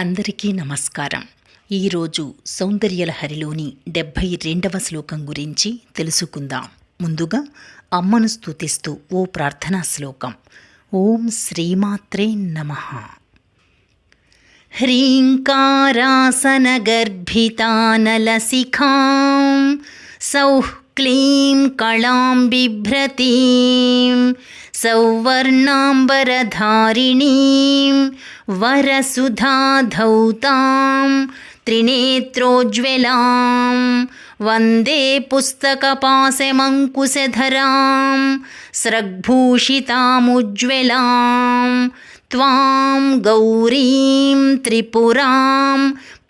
అందరికీ నమస్కారం. ఈరోజు సౌందర్యలహరిలోని డెబ్భై రెండవ శ్లోకం గురించి తెలుసుకుందాం. ముందుగా అమ్మను స్తుతిస్తూ ఓ ప్రార్థనా శ్లోకం. ఓం శ్రీమాత్రే నమ. హ్రీంకారాసనగర్భితానలసిఖాం సౌః क्लीं कलां बिभ्रतीं सौवर्णाम्बरधारिणीं वरसुधाधौतां त्रिनेत्रोज्ज्वलां वन्दे पुस्तकपाशमङ्कुशधरां स्रग्भूषितामुज्ज्वलां त्वां गौरीं त्रिपुरां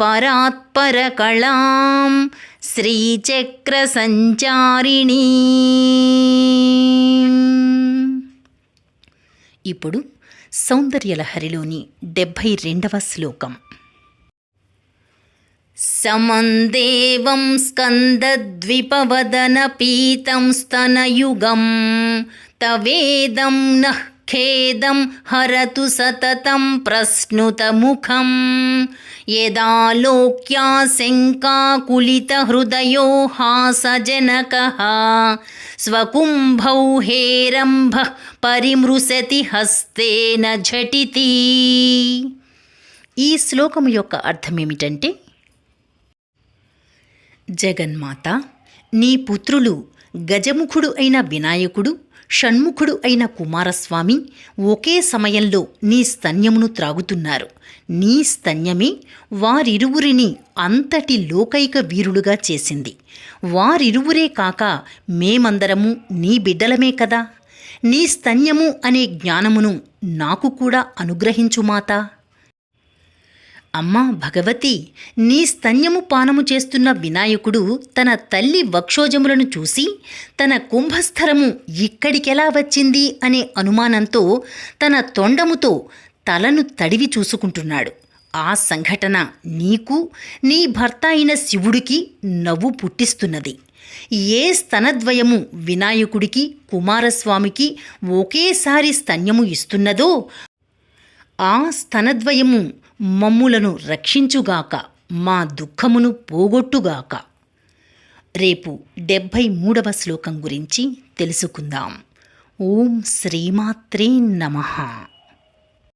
परात्परकलां శ్రీచక్రసంచారిణీ. ఇప్పుడు సౌందర్యలహరిలోని డెబ్భై రెండవ శ్లోకం. సమన్దేవం స్కందద్విపవదనపీతం స్తనయుగం తవేదం నః ఖేదం హరతు సతతం ప్రశ్నుతముఖం యదాలోక్యా శంకాకులితహృదయో హాసజనకः. స్వకుంభౌ హేరంభ పరిమృశతి హస్తేన ఝటితి. ఈ శ్లోకము యొక్క అర్థమేమిటంటే జగన్మాత నీ పుత్రులు గజముఖుడు అయిన వినాయకుడు షణ్ముఖుడు అయిన కుమారస్వామి ఒకే సమయంలో నీ స్తన్యమును త్రాగుతున్నారు. నీ స్తన్యమే వారిరువురిని అంతటి లోకైక వీరులుగా చేసింది. వారిరువురే కాక మేమందరము నీ బిడ్డలమే కదా. నీ స్తన్యము అనే జ్ఞానమును నాకు కూడా అనుగ్రహించు మాతా అమ్మా భగవతి నీ స్తన్యము పానము చేస్తున్న వినాయకుడు తన తల్లి వక్షోజములను చూసి తన కుంభస్థలము ఇక్కడికెలా వచ్చింది అనే అనుమానంతో తన తొండముతో తలను తడివి చూసుకుంటున్నాడు. ఆ సంఘటన నీకు నీ భర్త అయిన శివుడికి నవ్వు పుట్టిస్తున్నది. ఏ స్తనద్వయము వినాయకుడికి కుమారస్వామికి ఒకేసారి స్తన్యము ఇస్తున్నదో ఆ స్తనద్వయము మమ్ములను రక్షించుగాక మా దుఃఖమును పోగొట్టుగాక. రేపు డెబ్భై మూడవ శ్లోకం గురించి తెలుసుకుందాం. ఓం శ్రీమాత్రే నమః.